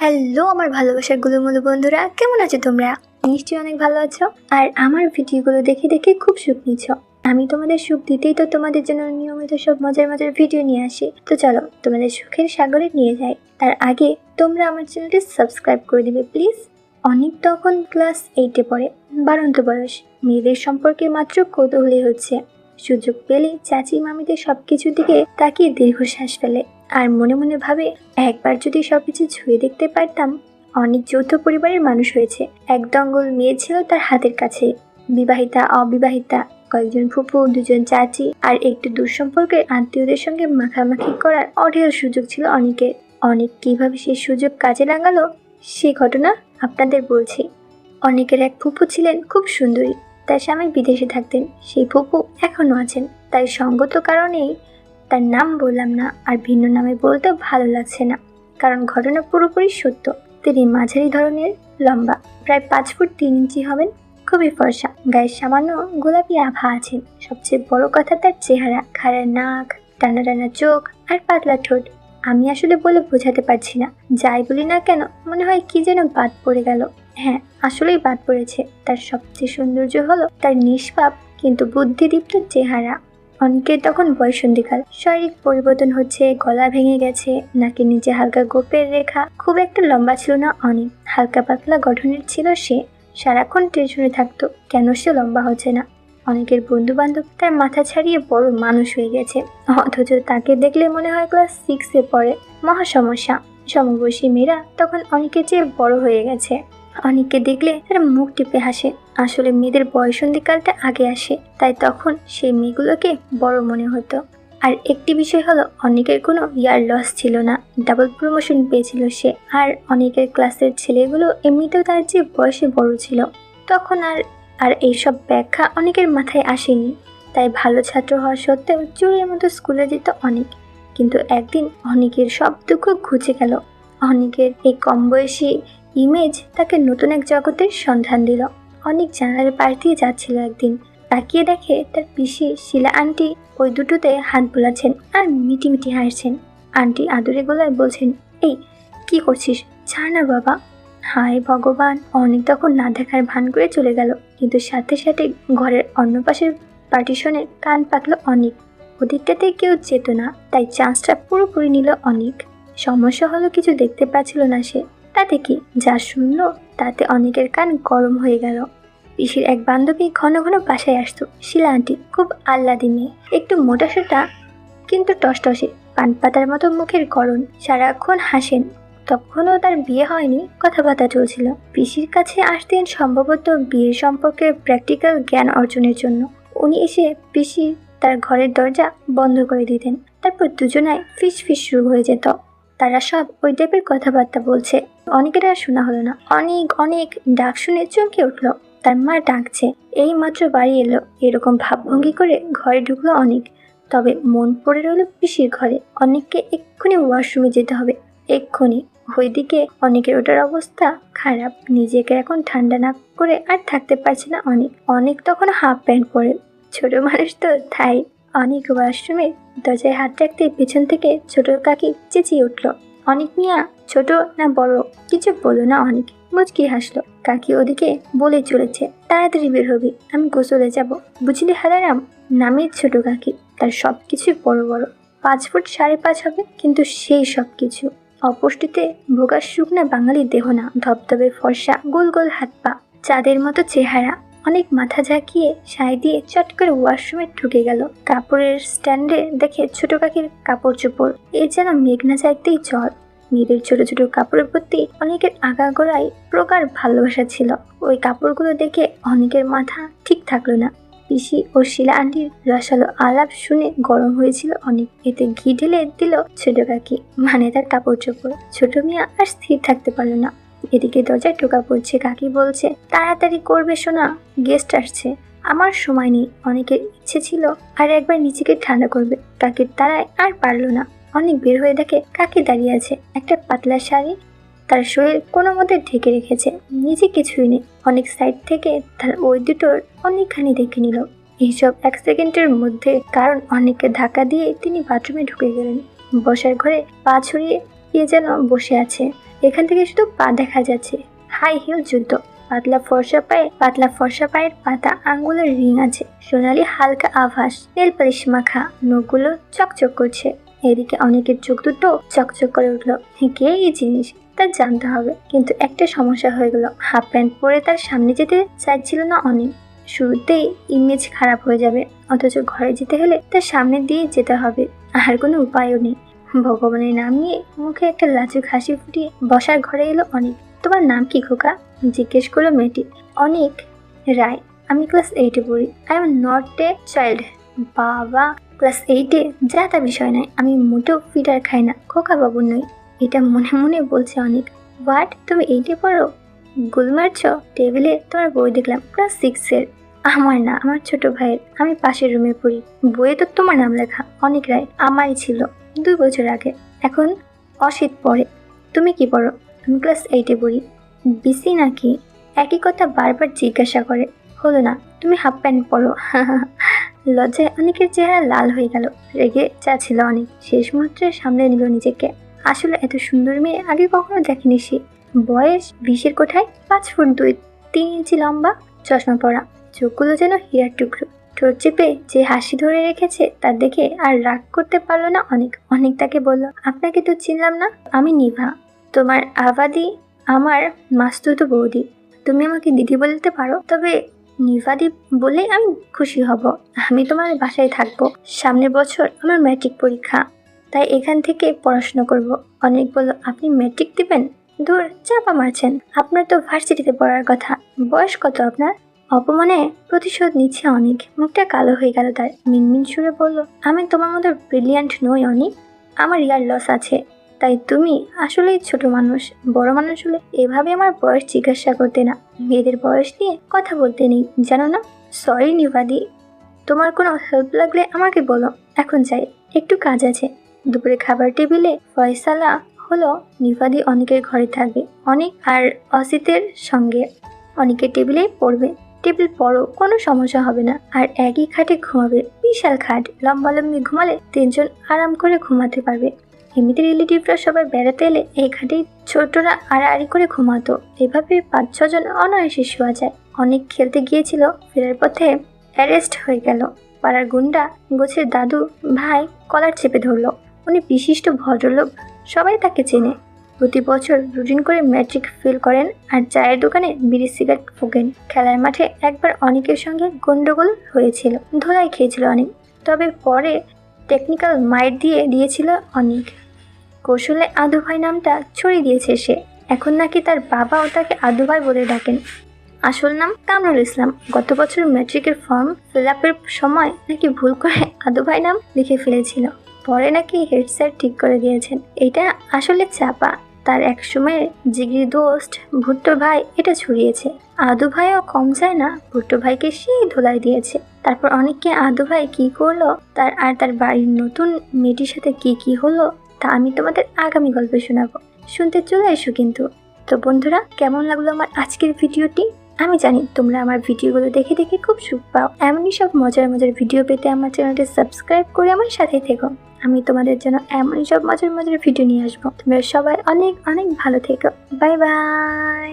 Hello আমার ভালোবাসার গুলোমুলো বন্ধুরা, কেমন আছো তোমরা? নিশ্চয়ই অনেক ভালো আছো। আর আমার ভিডিওগুলো দেখে দেখে খুব সুখ নিচ্ছ আমি তোমাদের সুখ দিতেই তো তোমাদের জন্য নিয়মিত সব মজার মজার ভিডিও নিয়ে আসি। তো চলো, তোমাদের সুখের সাগরে নিয়ে যাই। তার আগে তোমরা আমার চ্যানেলটি সাবস্ক্রাইব করে দিবে, প্লিজ। অনেক তখন ক্লাস এইটে পড়ে, বারন্ত বয়স। মেয়েদের সম্পর্কে মাত্র কৌতূহলী হচ্ছে। সুযোগ পেলে চাচি মামিদের সব কিছুর দিকে তাকিয়ে দীর্ঘশ্বাস ফেলে। আর মনে মনে ভাবে, একবার যদি সবকিছু ছুঁয়ে দেখতে পারতাম, অনেক যৌথ পরিবারের মানুষ হয়েছে। এক দঙ্গল মেয়ে ছিল তার হাতের কাছে। বিবাহিতা, অবিবাহিতা, কয়েকজন ফুপু, দুজন চাচি আর একটু দুঃসম্পর্কের আত্মীয়দের সঙ্গে মাখামাখি করার অঢেল সুযোগ ছিল অনেকের অনেক কীভাবে সেই সুযোগ কাজে লাগালো, সে ঘটনা আপনাদের বলছি। অনেকের এক ফুপু ছিলেন খুব সুন্দরী। তার স্বামী বিদেশে থাকতেন। সেই ফুপু এখনও আছেন। তাই সঙ্গত কারণেই তার নাম বললাম না আর ভিন্ন নামে বলতেও ভালো লাগছে না। কারণ ঘটনা পুরোপুরি সত্য। তিনি মাঝারি ধরনের, লম্বা, প্রায় পাঁচ ফুট তিন ইঞ্চি হবেন, খুবই ফর্সা। গায়ের সামান্য গোলাপি আভা আছেন সবচেয়ে বড় কথা তার চেহারা, খাড়া নাক, টানা টানা চোখ আর পাতলা ঠোঁট। আমি আসলে বলে বোঝাতে পারছি না। যাই বলি না কেন, মনে হয় কি যেন বাদ পড়ে গেল। হ্যাঁ আসলেই বাদ পড়েছে। তার সবচেয়ে সৌন্দর্য হলো তার নিষ্পাপ কিন্তু বুদ্ধিদীপ্ত চেহারা। অনেকের তখন বয়সন্ধিকাল শারীরিক পরিবর্তন হচ্ছে, গলা ভেঙে গেছে নাকি নিচে হালকা গোপের রেখা। খুব একটা লম্বা ছিল না অনেক। হালকা পাতলা গঠনের ছিল সে। সারাক্ষণ টেনশনে থাকতো, কেন সে লম্বা হচ্ছে না? অনেকের বন্ধু বান্ধব তার মাথা ছাড়িয়ে বড় মানুষ হয়ে গেছে। অথচ তাকে দেখলে মনে হয় ক্লাস সিক্সে পড়ে। মহা সমস্যা। সমবয়সী মেয়েরা তখন অনেকের চেয়ে বড় হয়ে গেছে। অনেককে দেখলে তারা মুখ টিপে হাসে। আসলে মেয়েদের বয়সন্ধিকালটা আগে আসে, তাই তখন সেই মেয়েগুলোকে বড় মনে হতো। আর একটি বিষয় হলো, অনেকের কোনো ইয়ার লস ছিল না। ডাবল প্রমোশন পেয়েছিল সে। আর অনেকের ক্লাসের ছেলেগুলো এমনিতেও তার যে বয়সে বড় ছিল। তখন আর আর এইসব ব্যাখ্যা অনেকের মাথায় আসেনি। তাই ভালো ছাত্র হওয়া সত্ত্বেও চোরের মতো স্কুলে যেত অনেক। কিন্তু একদিন অনেকের সব দুঃখ ঘুচে গেল। অনেকের এই কম বয়সী ইমেজ তাকে নতুন এক জগতের সন্ধান দিল। অনেক জানালার পাশ দিয়ে যাচ্ছিল একদিন। তাকিয়ে দেখে তার পিসি, শিলা আন্টি ওই দুটোতে হাত বোলাচ্ছেন আর মিটি মিটি হাসছেন। আন্টি আদুরে গলায় বলছেন, এই, কি করছিস? ছাড় না বাবা। হায় ভগবান! অনেক তখন না দেখার ভান করে চলে গেল। কিন্তু সাথে সাথে ঘরের অন্য পাশের পার্টিশনে কান পাতলো অনেক। ওদিকটাতে কেউ যেত না, তাই চান্সটা পুরোপুরি নিল অনেক। সমস্যা হলো কিছু দেখতে পাচ্ছিল না সে। তাতে কি যা শুনলো তাতে অনেকের কান গরম হয়ে গেল। পিসির এক বান্ধবী ঘন ঘন বাসায় আসতো। শিলা আন্টি খুব আহ্লাদি মেয়ে। একটু মোটা সোটা, কিন্তু টসটসে। পান পাতার মতো মুখের গরম সারাক্ষণ হাসেন। তখনও তার বিয়ে হয়নি, কথাবার্তা চলছিল। পিসির কাছে আসতেন সম্ভবত বিয়ের সম্পর্কে প্র্যাকটিক্যাল জ্ঞান অর্জনের জন্য। উনি এসে পিসি তার ঘরের দরজা বন্ধ করে দিতেন। তারপর দুজনায় ফিস ফিস শুরু হয়ে যেত। তারা সব ওই টাইপের কথাবার্তা বলছে। অনেকের আর শোনা হলো না। অনেক অনেক ডাক শুনে চমকে উঠল। তার মা ডাকছে। এই মাত্র বাড়ি এলো। এরকম ভাবভঙ্গি করে ঘরে ঢুকলো অনেক। তবে মন পড়ে রইল পিসির ঘরে। অনেককে এক্ষুনি ওয়াশরুমে যেতে হবে। এক্ষুনি। ওইদিকে অনেকের ওটার অবস্থা খারাপ। নিজেকে এখন ঠান্ডা না করে আর থাকতে পারছে না অনেক। অনেক তখন হাফ প্যান্ট পরে। ছোট মানুষ তো, তাই। অনেক ওয়াশরুমে দরজায় হাত রাখতে পেছন থেকে ছোট কাকি চেঁচিয়ে উঠল। অনেক মিয়া ছোট না বড় কিছু বলো না অনেক। মুচকি হাসলো। কাকি ওদিকে বলে চলেছে, তাড়াতাড়ি বের হবি, আমি গোসলে যাব। বুঝলি হারারাম নামের ছোট কাকি, তার সব কিছুই বড় বড়। পাঁচ ফুট সাড়ে পাঁচ হবে, কিন্তু সেই সব কিছু অপুষ্টিতে ভোগার শুকনা বাঙালি দেহ না, ধবধবে ফর্সা গোল গোল হাত পা, চাঁদের মতো চেহারা। অনেক মাথা ঝাঁকিয়ে সাই দিয়ে চট করে ওয়াশরুমে ঢুকে গেল। কাপড়ের স্ট্যান্ডে দেখে ছোট কাকির কাপড় চোপড়। এ যেন মেঘনা চাইতেই চল। মেয়েদের ছোট ছোট কাপড়ের প্রতি অনেকের আগাগোড়াই প্রকার ভালোবাসা ছিল। ওই কাপড়গুলো দেখে অনেকের মাথা ঠিক থাকল না। পিসি ও শিলা আন্টির রসালো আলাপ শুনে গরম হয়েছিল অনেক। এতে ঘি ঢেলে দিল ছোট কাকি। মানে তার কাপড় চোপড়। ছোট মিয়া আর স্থির থাকতে পারল না। এদিকে দরজায় টোকা পড়ছে, কাকি বলছে, তাড়াতাড়ি করবে শোনা গেস্ট আসছে। আমার সময় নেই, অনেকের ইচ্ছে ছিল আর একবার নিজেকে ঠান্ডা করবে, কাকির তারায় আর পারল না। অনেক বের হয়ে দেখে কাকি দাঁড়িয়ে আছে, একটা পাতলা শাড়ি তার শরীর কোনো মতে ঢেকে রেখেছে, নিজে কিছুই নেই। অনেক সাইড থেকে তার ওই দুটোর অনেকখানি দেখে নিল। এইসব এক সেকেন্ডের মধ্যে কারণ অনেককে ধাক্কা দিয়ে তিনি বাথরুমে ঢুকে গেলেন। বসার ঘরে পা ছড়িয়ে কে যেন বসে আছে। এখান থেকে শুধু পা দেখা যাচ্ছে। হাই হিল জুতো পাতলা ফর্সা পায়ে, পাতলা ফর্সা পায়ের পাতা আঙ্গুলের রিং আছে। সোনালি হালকা আভাস নেল পালিশ মাখা নখগুলো চকচক করছে। এদিকে অনেকের চোখ দুটো চকচক করে উঠল। কে এই জিনিস? তা জানতে হবে। কিন্তু একটা সমস্যা হয়ে গেল। হাফ প্যান্ট পরে তার সামনে যেতে চাইছিল না অনেক শুরুতেই ইমেজ খারাপ হয়ে যাবে। অথচ ঘরে যেতে হলে তার সামনে দিয়ে যেতে হবে। আর কোনো উপায়ও নেই। ভগবানের নাম নিয়ে মুখে একটা লাজুক হাসি ফুটিয়ে বসার ঘরে এলো অনেক। তোমার নাম কি, খোকা? জিজ্ঞেস করল মেয়েটি। অনেক রায়, আমি ক্লাস এইটে পড়ি। I am not a child বাবা ক্লাস এইটে যা তা বিষয় নয়, আমি মোটেও ফিটার খাই না। খোকা বাবুর নই, এটা মনে মনে বলছে অনেক। হোয়াট তুমি এইটে পড়ো? গুল মারছ? টেবিলে তোমার বই দেখলাম ক্লাস সিক্সের আমার না, আমার ছোট ভাইয়ের। আমি পাশের রুমে পড়ি। বইয়ে তো তোমার নাম লেখা। অনেক রায় আমারই ছিল। দুই বছর আগে। এখন অশীত পড়ে। তুমি কি পড়ো? আমি ক্লাস এইটে পড়ি। বিসি নাকি? একই কথা বারবার জিজ্ঞাসা করে। হলো না, তুমি হাফ প্যান্ট পরো লজ্জায় অনেকের চেহারা লাল হয়ে গেল। রেগে যাচ্ছিল অনেক। শেষ মুহূর্তে সামনে নিল নিজেকে। আসলে এত সুন্দর মেয়ে আগে কখনো দেখেনি সে। বয়স বিশের কোঠায় পাঁচ ফুট দুই, তিন ইঞ্চি লম্বা, চশমা পরা। চোখগুলো যেন হীরার টুকরো। ঠোঁট চেপে যে হাসি ধরে রেখেছে তা দেখে আর রাগ করতে পারল না অনেক। অনেক তাকে বলল, আপনাকে তো চিনলাম না, আমি নিভা। তোমার আবাদি আমার মাস্তুতো বৌদি। তুমি আমাকে দিদি বলতে পারো, তবে নিভাদি বলেই আমি খুশি হব। আমি তোমার বাসায় থাকব। সামনের বছর আমার ম্যাট্রিক পরীক্ষা। তাই এখান থেকে পড়াশোনা করব। অনেক বলল, আপনি ম্যাট্রিক দিবেন? দূর, চাপা মারছেন। আপনার তো ভার্সিটিতে পড়ার কথা। বয়স কত আপনার? অপমানে প্রতিশোধ নিচ্ছে অনেক। মুখটা কালো হয়ে গেল তার। মিনমিন সুরে বলল, আমি তোমার মতো ব্রিলিয়ান্ট নই অনেক। আমার ইয়ার লস আছে। তাই তুমি আসলেই ছোট মানুষ, বড় মানুষ হলে এভাবে আমার বয়স জিজ্ঞাসা করতে না। মেয়েদের বয়স নিয়ে কথা বলতে নেই, জানো না? সরি নিবাদি তোমার কোনো হেল্প লাগলে আমাকে বলো। এখন যাই, একটু কাজ আছে। দুপুরে খাবার টেবিলে ফয়সালা হলো নিবাদি অনেকের ঘরে থাকবে। অনেক আর অসিতের সঙ্গে। অনেকের টেবিলেই পড়বে। টেবিল পড়ো কোনো সমস্যা হবে না। আর একই খাটে ঘুমাবে বিশাল খাট। লম্বা লম্বি ঘুমালে তিনজন আরাম করে ঘুমাতে পারবে। এমনিতে রিলেটিভরা সবাই বেড়াতে এলে এই খাটেই ছোটরা আড়াআড়ি করে ঘুমাতো। এভাবে পাঁচ ছজন অনায়াসে শোয়া যায়। অনেক খেলতে গিয়েছিল, ফেরার পথে অ্যারেস্ট হয়ে গেল। পাড়ার গুন্ডা গোছের দাদু ভাই কলার চেপে ধরলো। উনি বিশিষ্ট ভদ্রলোক, সবাই তাকে চেনে। প্রতি বছর রুটিন করে ম্যাট্রিক ফেল করেন আর চায়ের দোকানে বিড়ি সিগারেট ফোকেন। খেলার মাঠে একবার অনেকের সঙ্গে গন্ডগোল হয়েছিল। ধোলাই খেয়েছিল অনেক। তবে পরে টেকনিক্যাল মাইট দিয়ে দিয়েছিল অনেক। কৌশলে আদু ভাই নামটা ছড়িয়ে দিয়েছে সে। এখন নাকি তার বাবাও তাকে আদু ভাই বলে ডাকেন। আসল নাম কামরুল ইসলাম। গত বছর ম্যাট্রিকের ফর্ম ফিল আপের সময় নাকি ভুল করে আদু ভাই নাম লিখে ফেলেছিল। পরে নাকি হেড স্যার ঠিক করে দিয়েছেন। এটা আসলে চাপা। তার এক সময়ের জিগরি দোস্ত ভুট্টো ভাই এটা ছড়িয়েছে। আদু ভাইও কম যায় না, ভুট্টো ভাইকে সেই ধোলাই দিয়েছে। তারপর অনেককে আদু ভাই কি করল, তার আর তার বাড়ির নতুন মেয়েটির সাথে কি কি হলো, তা আমি তোমাদের আগামী গল্পে শোনাবো। শুনতে চলে এসো কিন্তু। তো বন্ধুরা, কেমন লাগল আমার আজকের ভিডিওটি? আমি জানি তোমরা আমার ভিডিওগুলো দেখে দেখে খুব সুখ পাও। এমনই সব মজার মজার ভিডিও পেতে আমার চ্যানেলটি সাবস্ক্রাইব করে আমার সাথে থেকো। আমি তোমাদের জন্য এমনই সব মজার মজার ভিডিও নিয়ে আসব। তোমরা সবাই অনেক অনেক ভালো থেকো। Bye bye.